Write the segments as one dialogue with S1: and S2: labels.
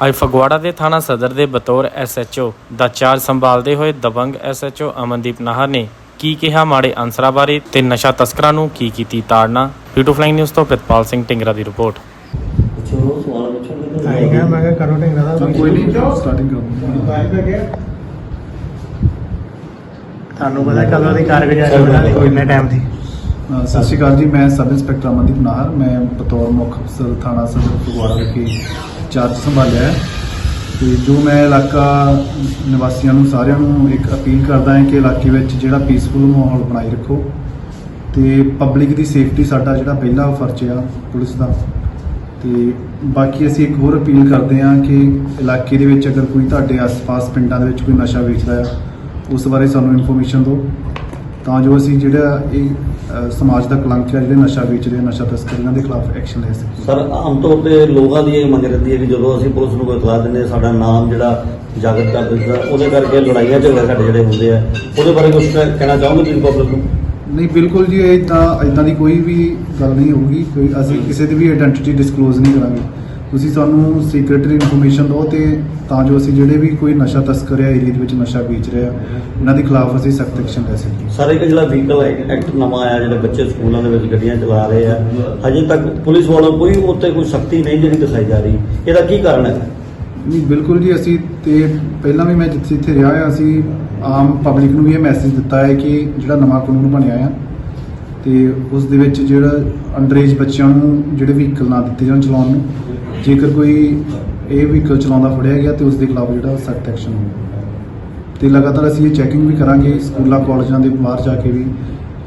S1: ਅੱਜ ਫਗਵਾੜਾ ਦੇ ਥਾਣਾ ਸਦਰ ਦੇ ਬਤੌਰ ਐਸਐਚਓ ਦਾ ਚਾਰਜ ਸੰਭਾਲਦੇ ਹੋਏ ਦਬੰਗ ਐਸਐਚਓ ਅਮਨਦੀਪ ਨਾਹਰ ਨੇ ਕੀ ਕਿਹਾ ਮਾੜੇ ਅਨਸਰਾਂ ਬਾਰੇ ਤੇ ਨਸ਼ਾ ਤਸਕਰਾਂ ਨੂੰ ਕੀ ਕੀਤੀ ਤਾੜਨਾ? ਪੀਟੂ ਫਲਾਈਂਗ ਨਿਊਜ਼ ਤੋਂ ਪ੍ਰਿਤਪਾਲ ਸਿੰਘ ਢਿੰਗਰਾ ਦੀ ਰਿਪੋਰਟ।
S2: ਪੁੱਛੋ ਸਵਾਲ ਪੁੱਛੋ
S3: ਆਏਗਾ ਮੈਂ ਕਿਹਾ ਕਰੋ ਢਿੰਗਰਾ ਦਾ
S4: ਕੋਈ ਨਹੀਂ। ਸਟਾਰਟਿੰਗ ਕਰੋ।
S3: ਤੁਹਾਨੂੰ ਪਤਾ ਕਦੋਂ ਦੀ ਕਾਰਗੁਜ਼ਾਰੀ ਬਣਾ ਲਈ ਇੰਨੇ ਟਾਈਮ ਦੀ?
S4: ਸਤਿ ਸ਼੍ਰੀ ਅਕਾਲ ਜੀ ਮੈਂ ਸਬ ਇੰਸਪੈਕਟਰ ਅਮਨਦੀਪ ਨਾਹਰ। ਮੈਂ ਬਤੌਰ ਮੁੱਖ ਅਫਸਰ ਥਾਣਾ ਸਦਰ ਫਗਵਾੜਾ ਵਿਖੇ ਚਾਰਜ ਸੰਭਾਲਿਆ ਹੈ। ਤੇ ਜੋ ਮੈਂ ਇਲਾਕਾ ਨਿਵਾਸੀਆਂ ਨੂੰ ਸਾਰਿਆਂ ਨੂੰ ਇੱਕ ਅਪੀਲ ਕਰਦਾ ਹਾਂ ਕਿ ਇਲਾਕੇ ਵਿੱਚ ਜਿਹੜਾ ਪੀਸਫੁਲ ਮਾਹੌਲ ਬਣਾਈ ਰੱਖੋ ਤੇ ਪਬਲਿਕ ਦੀ ਸੇਫਟੀ ਸਾਡਾ ਜਿਹੜਾ ਪਹਿਲਾ ਫਰਜ਼ ਆ ਪੁਲਿਸ ਦਾ। ਤੇ ਬਾਕੀ ਅਸੀਂ ਇੱਕ ਹੋਰ ਅਪੀਲ ਕਰਦੇ ਹਾਂ ਕਿ ਇਲਾਕੇ ਦੇ ਵਿੱਚ ਅਗਰ ਕੋਈ ਤੁਹਾਡੇ ਆਸ-ਪਾਸ ਪਿੰਡਾਂ ਦੇ ਵਿੱਚ ਕੋਈ ਨਸ਼ਾ ਵੇਚਦਾ ਆ, ਉਸ ਬਾਰੇ ਸਾਨੂੰ ਇਨਫੋਰਮੇਸ਼ਨ ਦਿਓ। ਤਾਂ ਜੋ ਅਸੀਂ ਜਿਹੜਾ ਇਹ ਅ, ਸਮਾਜ ਦਾ ਕਲੰਕ ਹੈ ਜਿਹੜੇ ਨਸ਼ਾ ਵੇਚਦੇ ਆ, ਨਸ਼ਾ ਤਸਕਰੀਆਂ ਦੇ ਖਿਲਾਫ ਐਕਸ਼ਨ ਲੈ ਸਕੀਏ।
S2: ਸਰ ਆਮ ਤੌਰ ਤੇ ਲੋਕਾਂ ਦੀ ਇਹ ਮੰਗ ਰਹਿੰਦੀ ਹੈ ਕਿ ਜਦੋਂ ਅਸੀਂ ਪੁਲਿਸ ਨੂੰ ਕੋਈ ਇਤਲਾਹ ਦਿੰਦੇ ਹਾਂ ਸਾਡਾ ਨਾਮ ਜਿਹੜਾ ਜਾਗਰ ਕਰ ਦਿੰਦਾ ਉਹਦੇ ਕਰਕੇ ਲੜਾਈਆਂ ਝਗੜੇ ਸਾਡੇ ਜਿਹੜੇ ਹੁੰਦੇ ਆ ਉਹਦੇ ਬਾਰੇ ਕੁਝ ਕਹਿਣਾ ਚਾਹੋਗੇ ਤੁਸੀਂ ਪਬਲਿਕ ਨੂੰ?
S4: ਨਹੀਂ ਬਿਲਕੁਲ ਜੀ ਇਹ ਤਾਂ ਇਦਾਂ ਦੀ ਕੋਈ ਵੀ ਗੱਲ ਨਹੀਂ ਹੋਊਗੀ ਕੋਈ ਅਸੀਂ ਕਿਸੇ ਦੀ ਵੀ ਆਇਡੈਂਟੀਟੀ ਡਿਸਕਲੋਜ਼ ਨਹੀਂ ਕਰਾਂਗੇ। ਤੁਸੀਂ ਸਾਨੂੰ ਸੀਕ੍ਰੀਟਰੀ ਇਨਫੋਰਮੇਸ਼ਨ ਦਿਓ ਤੇ ਤਾਂ ਜੋ ਅਸੀਂ ਜਿਹੜੇ ਵੀ ਕੋਈ ਨਸ਼ਾ ਤਸਕਰ ਹੈ ਏਰੀਆ ਦੇ ਵਿੱਚ ਨਸ਼ਾ ਵੇਚ ਰਿਹਾ ਉਹਨਾਂ ਦੇ ਖਿਲਾਫ ਅਸੀਂ ਸਖਤ ਐਕਸ਼ਨ ਲੈ ਸਕੀਏ
S2: ਸਰ ਇੱਕ ਜਿਹੜਾ ਵਹੀਕਲ ਐਕਟ ਨਵਾਂ ਆਇਆ ਜਿਹੜੇ ਬੱਚੇ ਸਕੂਲਾਂ ਦੇ ਵਿੱਚ ਗੱਡੀਆਂ ਚਲਾ ਰਹੇ ਆ। ਹਜੇ ਤੱਕ ਪੁਲਿਸ ਵੱਲੋਂ ਕੋਈ ਉੱਤੇ ਕੋਈ ਸਖਤੀ ਨਹੀਂ ਜਿਹੜੀ ਦਿਖਾਈ ਜਾ ਰਹੀ। ਇਹਦਾ ਕੀ ਕਾਰਨ ਹੈ?
S4: ਨਹੀਂ ਬਿਲਕੁਲ ਜੀ ਅਸੀਂ ਤੇ ਪਹਿਲਾਂ ਵੀ ਮੈਂ ਜਿੱਥੇ ਇੱਥੇ ਰਿਹਾ ਹਾਂ ਅਸੀਂ ਆਮ ਪਬਲਿਕ ਨੂੰ ਵੀ ਇਹ ਮੈਸੇਜ ਦਿੱਤਾ ਹੈ ਕਿ ਜਿਹੜਾ ਨਵਾਂ ਕਾਨੂੰਨ ਬਣਿਆ ਆ ਤੇ ਉਸ ਦੇ ਵਿੱਚ ਜਿਹੜਾ ਅੰਡਰੇਜ ਬੱਚਿਆਂ ਨੂੰ ਜਿਹੜੇ ਵਹੀਕਲ ਨਾ ਦਿੱਤੇ ਜਾਣ ਚਲਾਉਣ ਨੂੰ। ਜੇਕਰ ਕੋਈ ਇਹ ਵਹੀਕਲ ਚਲਾਉਂਦਾ ਫੜਿਆ ਗਿਆ ਤੇ ਉਸ ਦੇ ਖਿਲਾਫ ਜਿਹੜਾ ਸਖਤ ਐਕਸ਼ਨ ਹੋਊਗਾ। ਤੇ ਲਗਾਤਾਰ ਅਸੀਂ ਇਹ ਚੈਕਿੰਗ ਵੀ ਕਰਾਂਗੇ, ਸਕੂਲਾਂ, ਕਾਲਜਾਂ ਦੇ ਬਾਹਰ ਜਾ ਕੇ ਵੀ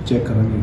S4: ਚੈੱਕ ਕਰਾਂਗੇ।